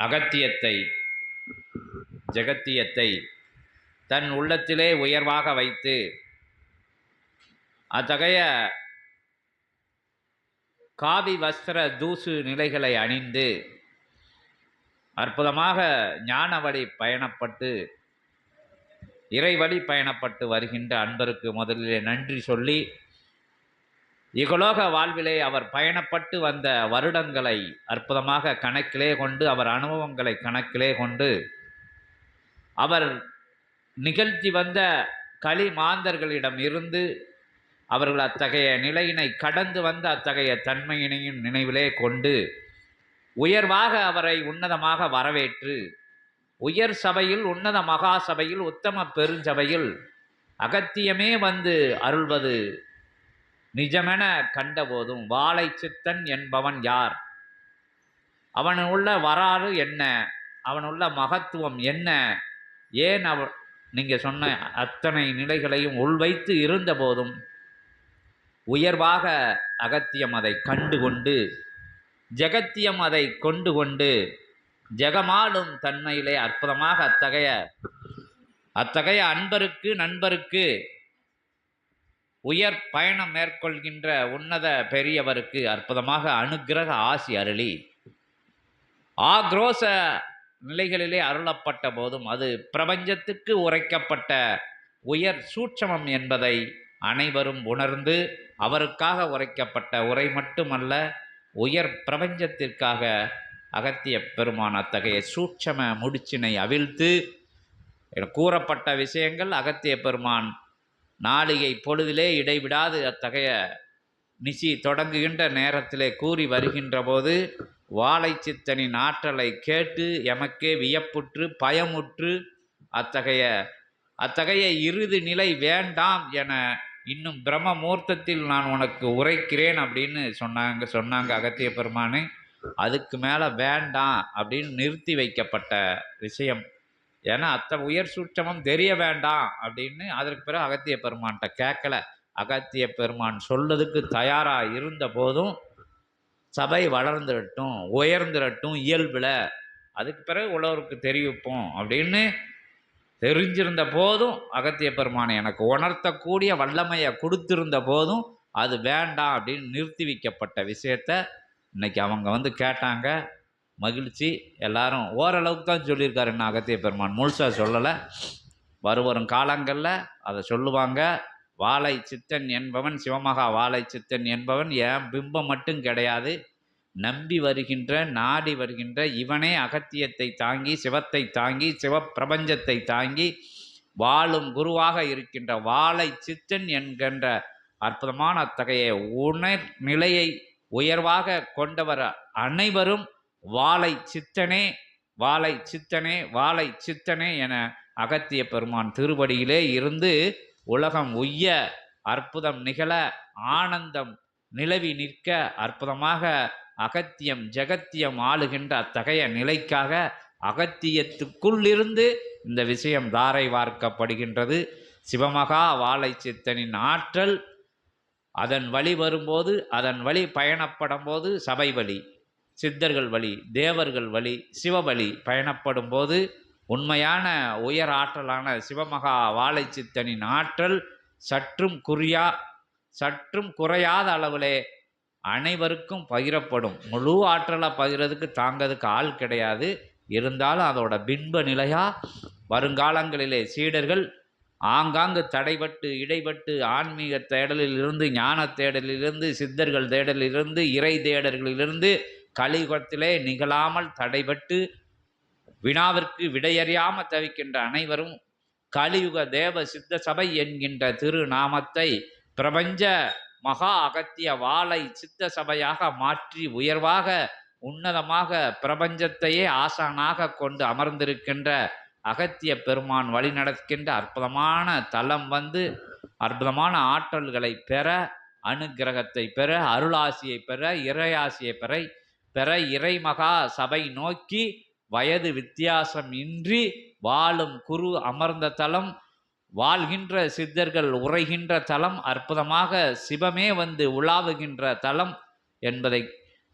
அகத்தியத்தை ஜெகத்தியத்தை தன் உள்ளத்திலே உயர்வாக வைத்து அத்தகைய காவி வஸ்திர தூசு நிலைகளை அணிந்து அற்புதமாக ஞான வழி பயணப்பட்டு இறைவழி பயணப்பட்டு வருகின்ற அன்பருக்கு முதலிலே நன்றி சொல்லி இகலோக வாழ்விலே அவர் பயணப்பட்டு வந்த வருடங்களை அற்புதமாக கணக்கிலே கொண்டு அவர் அனுபவங்களை கணக்கிலே கொண்டு அவர் நிகழ்த்தி வந்த களி மாந்தர்களிடம் இருந்து அவர்கள் அத்தகைய நிலையினை கடந்து வந்த அத்தகைய தன்மையினையும் நினைவிலே கொண்டு உயர்வாக அவரை உன்னதமாக வரவேற்று உயர் சபையில் உன்னத மகா சபையில் உத்தம பெருஞ்சபையில் அகத்தியமே வந்து அருள்வது நிஜமென கண்டபோதும் வாழை சித்தன் என்பவன் யார்? அவனுள்ள வராறு என்ன? அவனுள்ள மகத்துவம் என்ன? ஏன் அவ நீங்கள் சொன்ன அத்தனை நிலைகளையும் உள்வைத்து இருந்தபோதும் உயர்வாக அகத்தியம் அதை கண்டு கொண்டு ஜெகத்தியம் அதை கொண்டு கொண்டு ஜெகமாடும் தன்மையிலே அற்புதமாக அத்தகைய அத்தகைய அன்பருக்கு நண்பருக்கு உயர் பயணம் மேற்கொள்கின்ற உன்னத பெரியவருக்கு அற்புதமாக அனுக்கிரக ஆசி அருளி. ஆக்ரோச நிலைகளிலே அருளப்பட்ட போதும் அது பிரபஞ்சத்துக்கு உரைக்கப்பட்ட உயர் சூட்சமம் என்பதை அனைவரும் உணர்ந்து அவருக்காக உரைக்கப்பட்ட உரை மட்டுமல்ல உயர் பிரபஞ்சத்திற்காக அகத்திய பெருமான் அத்தகைய சூட்சம முடிச்சினை அவிழ்த்து கூறப்பட்ட விஷயங்கள் அகத்திய பெருமான் நாளிகை பொழுதிலே இடைவிடாது அத்தகைய நிசி தொடங்குகின்ற நேரத்திலே கூறி வருகின்ற போது வாழைச்சித்தனின் ஆற்றலை கேட்டு எமக்கே வியப்புற்று பயமுற்று அத்தகைய அத்தகைய இறுதி நிலை வேண்டாம் என இன்னும் பிரம்ம முகூர்த்தத்தில் நான் உனக்கு உரைக்கிறேன் அப்படின்னு சொன்னாங்க சொன்னாங்க அகத்திய பெருமானே. அதுக்கு மேலே வேண்டாம் அப்படின்னு நிறுத்தி வைக்கப்பட்ட விஷயம். ஏன்னா அத்தனை உயர் சூட்சமம் தெரிய வேண்டாம் அப்படின்னு அதற்கு பிறகு அகத்திய பெருமான்கிட்ட கேட்கல. அகத்திய பெருமான் சொல்லதுக்கு தயாராக இருந்த போதும் சபை வளர்ந்துடட்டும் உயர்ந்துடட்டும் இயல்பில் அதுக்கு பிறகு உழவருக்கு தெரிவிப்போம் அப்படின்னு தெரிஞ்சிருந்த போதும் அகத்திய பெருமானை எனக்கு உணர்த்தக்கூடிய வல்லமையை கொடுத்திருந்த போதும் அது வேண்டாம் அப்படின்னு நிறுத்தி வைக்கப்பட்ட விஷயத்த இன்னைக்கு அவங்க வந்து கேட்டாங்க. மகிழ்ச்சி. எல்லாரும் ஓரளவுக்கு தான் சொல்லியிருக்காரு என்ன அகத்திய பெருமான். முழுசாக சொல்லலை. வருவரும் காலங்களில் அதை சொல்லுவாங்க. வாழை சித்தன் என்பவன் சிவமகா வாழை சித்தன் என்பவன். என் பிம்பம் மட்டும் கிடையாது. நம்பி வருகின்ற நாடி வருகின்ற இவனே அகத்தியத்தை தாங்கி சிவத்தை தாங்கி சிவப்பிரபஞ்சத்தை தாங்கி வாழும் குருவாக இருக்கின்ற வாழை சித்தன் என்கின்ற அற்புதமான அத்தகைய உணர் நிலையை உயர்வாக கொண்டவர் அனைவரும் வாழை சித்தனே வாழை சித்தனே வாழை சித்தனே என அகத்திய பெருமான் திருவடியிலே இருந்து உலகம் உய்ய அற்புதம் நிகழ ஆனந்தம் நிலவி நிற்க அற்புதமாக அகத்தியம் ஜெகத்தியம் ஆளுகின்ற அத்தகைய நிலைக்காக அகத்தியத்துக்குள்ளிருந்து இந்த விஷயம் தாரை வார்க்கப்படுகின்றது. சிவமகா வாழை சித்தனின் ஆற்றல் அதன் வழி வரும்போது அதன் வழி பயணப்படும் போது சபை வழி. சித்தர்கள் வழி தேவர்கள் வழி சிவவழி பயணப்படும் போது உண்மையான உயர் ஆற்றலான சிவமகா வாழை சித்தனின் ஆற்றல் சற்றும் குறியா சற்றும் குறையாத அளவிலே அனைவருக்கும் பகிரப்படும். முழு ஆற்றலை பகிரதுக்கு தாங்கிறதுக்கு ஆள் கிடையாது. இருந்தாலும் அதோட பின்ப நிலையாக வருங்காலங்களிலே சீடர்கள் ஆங்காங்கு தடைபட்டு இடைபட்டு ஆன்மீக தேடலிலிருந்து ஞான தேடலிலிருந்து சித்தர்கள் தேடலிலிருந்து இறை தேடர்களிலிருந்து கலியுகத்திலே நிகழாமல் தடைபட்டு வினாவிற்கு விடையறியாம தவிக்கின்ற அனைவரும் கலியுக தேவ சித்த சபை என்கின்ற திருநாமத்தை பிரபஞ்ச மகா அகத்திய வாளை சித்த சபையாக மாற்றி உயர்வாக உன்னதமாக பிரபஞ்சத்தையே ஆசானாக கொண்டு அமர்ந்திருக்கின்ற அகத்திய பெருமான் வழி நடக்கின்ற அற்புதமான தலம் வந்து அற்புதமான ஆற்றல்களை பெற அனுக்கிரகத்தை பெற அருளாசியை பெற இறையாசியை பெற பெற இறைமகா சபை நோக்கி வயது வித்தியாசம் இன்றி வாழும் குரு அமர்ந்த தலம் வாழ்கின்ற சித்தர்கள் உரைகின்ற தலம் அற்புதமாக சிவமே வந்து உலாவுகின்ற தலம் என்பதை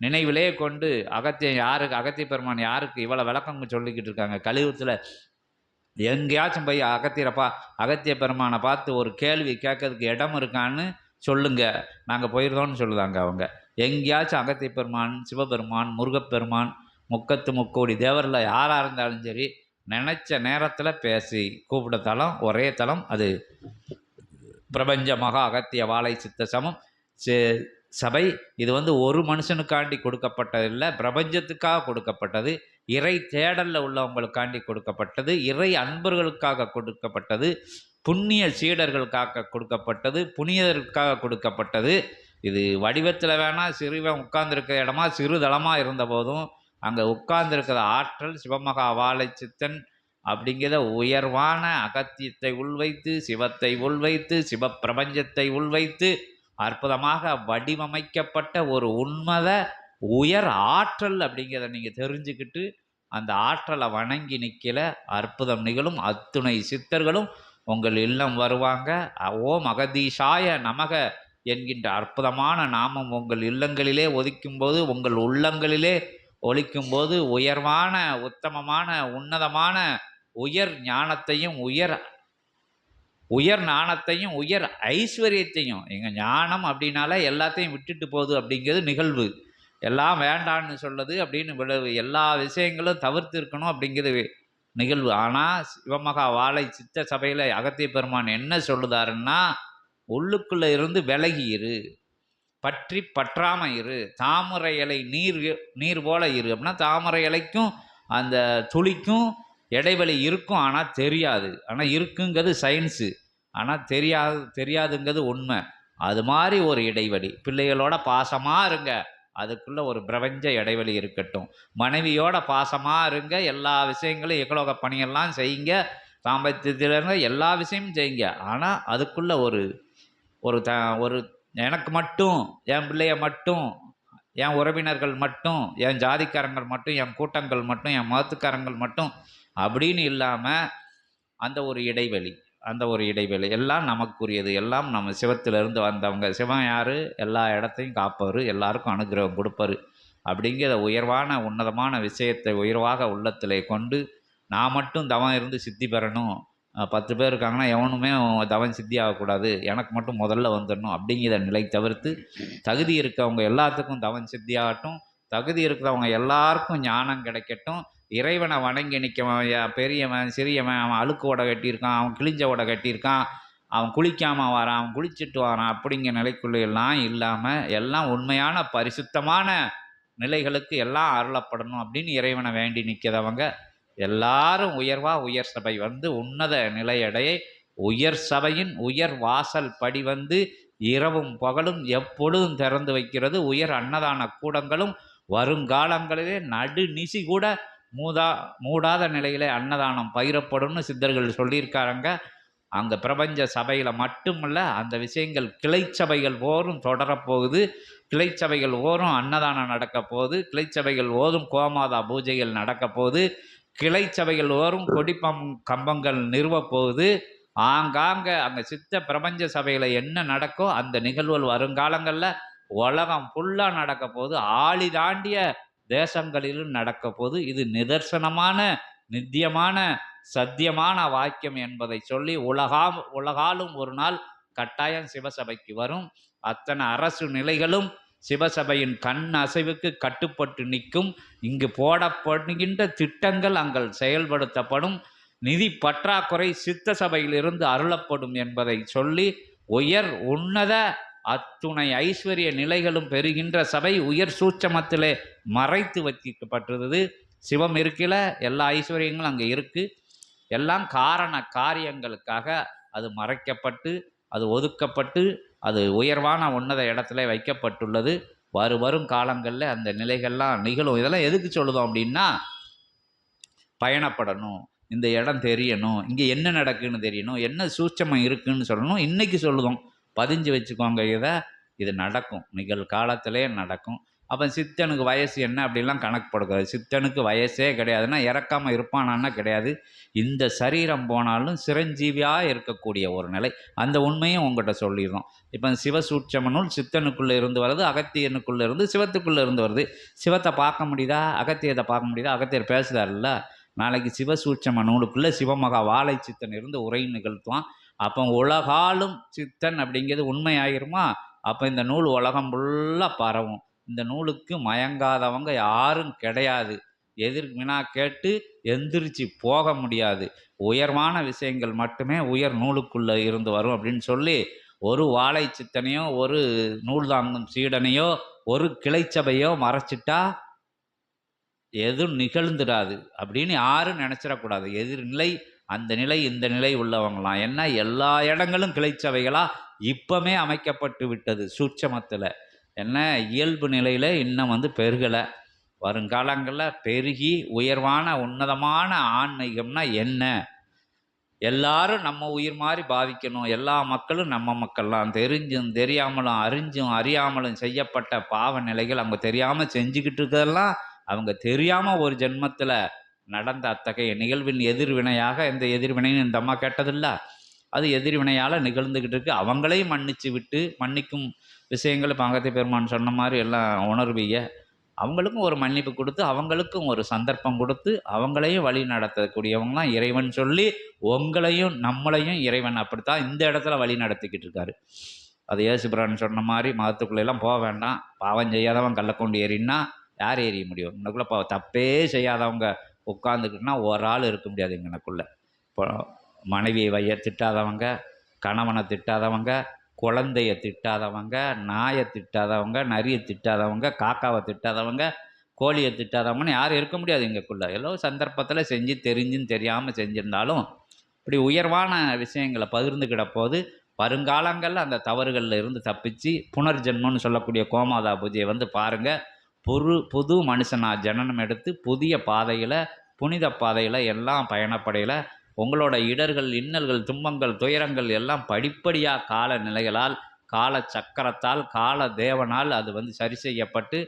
நினைவிலே கொண்டு அகத்தியன் யாருக்கு அகத்திய பெருமான் யாருக்கு இவ்வளோ விளக்கம் சொல்லிக்கிட்டு இருக்காங்க? கழிவுத்தில் எங்கேயாச்சும் போய் அகத்தியரப்பா அகத்திய பெருமானை பார்த்து ஒரு கேள்வி கேட்கறதுக்கு இடம் இருக்கான்னு சொல்லுங்க. நாங்கள் போயிருந்தோம்னு சொல்லுதாங்க அவங்க. எங்கேயாச்சும் அகத்திய பெருமான் சிவபெருமான் முருகப்பெருமான் முக்கத்து முக்கோடி தேவரில் யாராக இருந்தாலும் சரி நினச்ச நேரத்தில் பேசி கூப்பிட தளம் ஒரே தளம் அது பிரபஞ்ச மகா அகத்திய வாழை சித்த சமம். சே- சபை இது வந்து ஒரு மனுஷனுக்காண்டி கொடுக்கப்பட்டது இல்லை பிரபஞ்சத்துக்காக கொடுக்கப்பட்டது. இறை தேடலில் உள்ளவங்களுக்காண்டி கொடுக்கப்பட்டது. இறை அன்பர்களுக்காக கொடுக்கப்பட்டது. புண்ணிய சீடர்களுக்காக கொடுக்கப்பட்டது. புனிதருக்காக கொடுக்கப்பட்டது. இது வடிவத்தில் வேணால் சிறுவன் உட்கார்ந்துருக்கிற இடமா சிறுதளமாக இருந்த போதும் அங்கே உட்கார்ந்துருக்கிற ஆற்றல் சிவமகா வாழை சித்தன் அப்படிங்கிற உயர்வான அகத்தியத்தை உள்வைத்து சிவத்தை உள்வைத்து சிவப்பிரபஞ்சத்தை உள்வைத்து அற்புதமாக வடிவமைக்கப்பட்ட ஒரு உண்மத உயர் ஆற்றல் அப்படிங்கிறத நீங்கள் தெரிஞ்சுக்கிட்டு அந்த ஆற்றலை வணங்கி நிற்கல அற்புதம் நிகழும். அத்துணை சித்தர்களும் உங்கள் இல்லம் வருவாங்க. ஓம் அகதீஷாய நமக. என்கின்ற அற்புதமான நாமம் உங்கள் இல்லங்களிலே ஒதிக்கும்போது உங்கள் உள்ளங்களிலே ஒழிக்கும்போது உயர்வான உத்தமமான உன்னதமான உயர் ஞானத்தையும் உயர் உயர் ஞானத்தையும் உயர் ஐஸ்வர்யத்தையும் எங்கள் ஞானம் அப்படின்னால எல்லாத்தையும் விட்டுட்டு போகுது அப்படிங்கிறது நிகழ்வு. எல்லாம் வேண்டான்னு சொல்லுது அப்படின்னு விளைவு. எல்லா விஷயங்களும் தவிர்த்து இருக்கணும் அப்படிங்கிறது நிகழ்வு. ஆனால் சிவமகா வாழை சித்த சபையில் அகத்திய பெருமான் என்ன சொல்லுதாருன்னா உள்ளுக்குள்ளே இருந்து விலகி இரு. பற்றி பற்றாமல் இரு. தாமரை இலை நீர் நீர் போல இரு. அப்படின்னா தாமரை இலைக்கும் அந்த துளிக்கும் இடைவெளி இருக்கும். ஆனால் தெரியாது. ஆனால் இருக்குங்கிறது சயின்ஸு ஆனால் தெரியாது தெரியாதுங்கிறது உண்மை. அது மாதிரி ஒரு இடைவெளி. பிள்ளைகளோட பாசமாக இருங்க. அதுக்குள்ளே ஒரு பிரபஞ்ச இடைவெளி இருக்கட்டும். மனைவியோட பாசமாக இருங்க. எல்லா விஷயங்களும் எக்கலோக பணியெல்லாம் செய்யுங்க. தாம்பத்தியத்தில் இருங்க எல்லா விஷயமும் செய்யுங்க. ஆனால் அதுக்குள்ளே ஒரு ஒரு த ஒரு எனக்கு மட்டும் என் பிள்ளைய மட்டும் என் உறவினர்கள் மட்டும் என் ஜாதிக்காரங்கள் மட்டும் என் கூட்டங்கள் மட்டும் என் மதத்துக்காரங்கள் மட்டும் அப்படின்னு இல்லாமல் அந்த ஒரு இடைவெளி அந்த ஒரு இடைவெளி. எல்லாம் நமக்குரியது. எல்லாம் நம்ம சிவத்திலிருந்து வந்தவங்க. சிவன் யார்? எல்லா இடத்தையும் காப்பவர். எல்லாருக்கும் அனுகிரகம் கொடுப்பாரு. அப்படிங்கிற உயர்வான உன்னதமான விஷயத்தை உயர்வாக உள்ளத்திலே கொண்டு நான் மட்டும் தவம் இருந்து சித்தி பெறணும். பத்து பேர் இருக்காங்கன்னா எவனுமே தவன் சித்தி ஆகக்கூடாது. எனக்கு மட்டும் முதல்ல வந்துடணும் அப்படிங்கிற நிலை தவிர்த்து தகுதி இருக்கவங்க எல்லாத்துக்கும் தவன் சித்தி ஆகட்டும். தகுதி இருக்கிறவங்க எல்லாருக்கும் ஞானம் கிடைக்கட்டும். இறைவனை வணங்கி நிற்கவன் பெரியவன் சிறியவன் அவன் அழுக்கு உடை கட்டியிருக்கான் அவன் கிழிஞ்ச உடை கட்டியிருக்கான் அவன் குளிக்காமல் வரான் அவன் குளிச்சுட்டு வரான் அப்படிங்கிற நிலைக்குள்ள எல்லாம் இல்லாமல் எல்லாம் உண்மையான பரிசுத்தமான நிலைகளுக்கு எல்லாம் அருளப்படணும் அப்படின்னு இறைவனை வேண்டி நிற்கிறவங்க எல்லாரும் உயர்வா உயர் சபை வந்து உன்னத நிலையடைய உயர் சபையின் உயர் வாசல் படி வந்து இரவும் பகலும் எப்பொழுதும் திறந்து வைக்கிறது. உயர் அன்னதான கூடங்களும் வருங்காலங்களிலே நடு நிசி கூட மூதா மூடாத நிலையிலே அன்னதானம் பயிரப்படும்னு சித்தர்கள் சொல்லியிருக்காங்க. அந்த பிரபஞ்ச சபையில் மட்டுமல்ல அந்த விஷயங்கள் கிளை சபைகள் ஓரும் தொடரப்போகுது. கிளை சபைகள் ஓரும் அன்னதானம் நடக்க போகுது. கிளை சபைகள் ஓதும் கோமாதா பூஜைகள் நடக்க போகுது. கிளை சபைகள் ஓரும் கொடிப்பம் கம்பங்கள் நிறுவப்போகுது ஆங்காங்க அங்கே சித்த பிரபஞ்ச சபையில் என்ன நடக்கோ அந்த நிகழ்வுகள் வருங்காலங்களில் உலகம் ஃபுல்லாக நடக்க போகுது. ஆளி தாண்டிய தேசங்களிலும் நடக்க போகுது. இது நிதர்சனமான நித்தியமான சத்தியமான வாக்கியம் என்பதை சொல்லி உலகாம் உலகாலும் ஒரு நாள் கட்டாயம் சிவசபைக்கு வரும். அத்தனை அரசு நிலைகளும் சிவசபையின் கண் அசைவுக்கு கட்டுப்பட்டு நிற்கும் இங்கு போடப்படுகின்ற திட்டங்கள் அங்கள் செயல்படுத்தப்படும். நிதி பற்றாக்குறை சித்த சபையிலிருந்து அருளப்படும் என்பதை சொல்லி உயர் உன்னத அத்துணை ஐஸ்வர்ய நிலைகளும் பெறுகின்ற சபை உயர் சூட்சமத்திலே மறைத்து வைக்கப்பட்டிருந்தது. சிவம் இருக்கல எல்லா ஐஸ்வர்யங்களும் அங்கே இருக்குது எல்லாம் காரண காரியங்களுக்காக அது மறைக்கப்பட்டு அது ஒதுக்கப்பட்டு அது உயர்வான உன்னத இடத்துல வைக்கப்பட்டுள்ளது. வரு வரும் காலங்களில் அந்த நிலைகள்லாம் நிகழும். இதெல்லாம் எதுக்கு சொல்லுதோம் அப்படின்னா பயணப்படணும் இந்த இடம் தெரியணும் இங்கே என்ன நடக்குன்னு தெரியணும் என்ன சூட்சமம் இருக்குன்னு சொல்லணும். இன்றைக்கி சொல்லுதோம். பதிஞ்சு வச்சுக்கோங்க இதை. இது நடக்கும். நிகழ்காலத்திலே நடக்கும். அப்போ சித்தனுக்கு வயசு என்ன அப்படிலாம் கணக்கு போடக்கூடாது. சித்தனுக்கு வயசே கிடையாதுன்னா இறக்காமல் இருப்பானான்னா கிடையாது. இந்த சரீரம் போனாலும் சிரஞ்சீவியாக இருக்கக்கூடிய ஒரு நிலை. அந்த உண்மையும் உங்கள்கிட்ட சொல்லிடுறோம். இப்போ சிவசூட்சம நூல் சித்தனுக்குள்ளே இருந்து வருது அகத்தியனுக்குள்ளே இருந்து சிவத்துக்குள்ளே இருந்து வருது. சிவத்தை பார்க்க முடியுதா? அகத்தியத்தை பார்க்க முடியுதா? அகத்தியர் பேசுகிறாருல்ல நாளைக்கு சிவசூட்சம நூலுக்குள்ளே சிவமகா வாழை சித்தன் இருந்து உரை நிகழ்த்துவான். அப்போ உலகாலும் சித்தன் அப்படிங்கிறது உண்மையாயிருமா? அப்போ இந்த நூல் உலகம் ஃபுல்லாக பரவும். இந்த நூலுக்கு மயங்காதவங்க யாரும் கிடையாது. எதிர் வினா கேட்டு எந்திரிச்சு போக முடியாது. உயர்வான விஷயங்கள் மட்டுமே உயர் நூலுக்குள்ளே இருந்து வரும் அப்படின்னு சொல்லி ஒரு வாழை சித்தனையோ ஒரு நூல் தாங்கும் சீடனையோ ஒரு கிளைச்சபையோ மறைச்சிட்டா எதுவும் நிகழ்ந்துடாது அப்படின்னு யாரும் நினச்சிடக்கூடாது. எதிர்நிலை அந்த நிலை இந்த நிலை உள்ளவங்களாம். ஏன்னா எல்லா இடங்களும் கிளைச்சவைகளாக இப்போமே அமைக்கப்பட்டு விட்டது சூட்சமத்தில். என்ன? இயல்பு நிலையில் இன்னும் வந்து பெருகலை. வருங்காலங்களில் பெருகி உயர்வான உன்னதமான ஆன்மீகம்னா என்ன? எல்லாரும் நம்ம உயிர் மாதிரி பாவிக்கணும். எல்லா மக்களும் நம்ம மக்கள்லாம் தெரிஞ்சும் தெரியாமலும் அறிஞ்சும் அறியாமலும் செய்யப்பட்ட பாவ நிலைகள் அவங்க தெரியாமல் செஞ்சுக்கிட்டு இருக்கிறதெல்லாம் அவங்க தெரியாமல் ஒரு ஜென்மத்தில் நடந்த அத்தகைய நிகழ்வின் எதிர்வினையாக இந்த எதிர்வினைன்னு இந்த அம்மா கேட்டதில்லை. அது எதிர்வினையால் நிகழ்ந்துக்கிட்டு இருக்கு அவங்களையும் மன்னிச்சு விட்டு மன்னிக்கும் விஷயங்களை பாங்கத்தை பெருமான் சொன்ன மாதிரி எல்லாம் உணர்வீங்க. அவங்களுக்கும் ஒரு மன்னிப்பு கொடுத்து அவங்களுக்கும் ஒரு சந்தர்ப்பம் கொடுத்து அவங்களையும் வழி நடத்தக்கூடியவங்களாம் இறைவன் சொல்லி உங்களையும் நம்மளையும் இறைவன் அப்படித்தான் இந்த இடத்துல வழி நடத்திக்கிட்டு இருக்காரு அது ஏசுபிரான் சொன்ன மாதிரி மதத்துக்குள்ளெல்லாம் போக வேண்டாம். பாவம் செய்யாதவன் கள்ளக்கொண்டு ஏறினா யார் ஏறிய முடியும்? இன்னக்குள்ளே தப்பே செய்யாதவங்க உட்காந்துக்கிட்டுனா ஒரு ஆள் இருக்க முடியாது எங்களுக்குள்ளே. இப்போ மனைவியை வைய திட்டாதவங்க கணவனை திட்டாதவங்க குழந்தைய திட்டாதவங்க நாயை திட்டாதவங்க நரியை திட்டாதவங்க காக்காவை திட்டாதவங்க கோழியை திட்டாதவங்கன்னு யாரும் இருக்க முடியாது எங்களுக்குள்ள ஏதோ சந்தர்ப்பத்தில் செஞ்சு தெரிஞ்சுன்னு தெரியாமல் செஞ்சுருந்தாலும் இப்படி உயர்வான விஷயங்களை பகிர்ந்துக்கிட போது வருங்காலங்களில் அந்த தவறுகளில் இருந்து தப்பிச்சு புனர்ஜென்மம்னு சொல்லக்கூடிய கோமாதா பூஜையை வந்து பாருங்கள் புது புது மனுஷனாக ஜனனம் எடுத்து புதிய பாதையில் புனித பாதையில் எல்லாம் பயணப்படையில் உங்களோட இடர்கள் இன்னல்கள் துன்பங்கள் துயரங்கள் எல்லாம் படிப்படியாக கால நிலைகளால் கால சக்கரத்தால் கால தேவனால் அது வந்து சரி செய்யப்பட்டு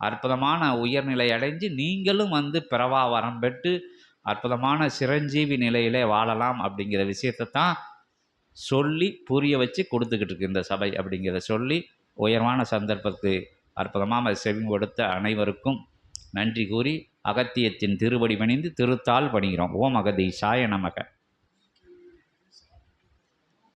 அற்புதமான உயர்நிலை அடைஞ்சு நீங்களும் வந்து பிறவா வரம் பெற்று அற்புதமான சிரஞ்சீவி நிலையிலே வாழலாம் அப்படிங்கிற விஷயத்தை தான் சொல்லி புரிய வச்சு கொடுத்துக்கிட்டு இருக்கு இந்த சபை அப்படிங்கிறத சொல்லி உயர்வான சந்தர்ப்பத்து அற்புதமாக செவி கொடுத்த அனைவருக்கும் நன்றி கூறி அகத்தியத்தின் திருவடி பணிந்து திருத்தால் பணிகிறோம் ஓம் அகதீஷாய நமக.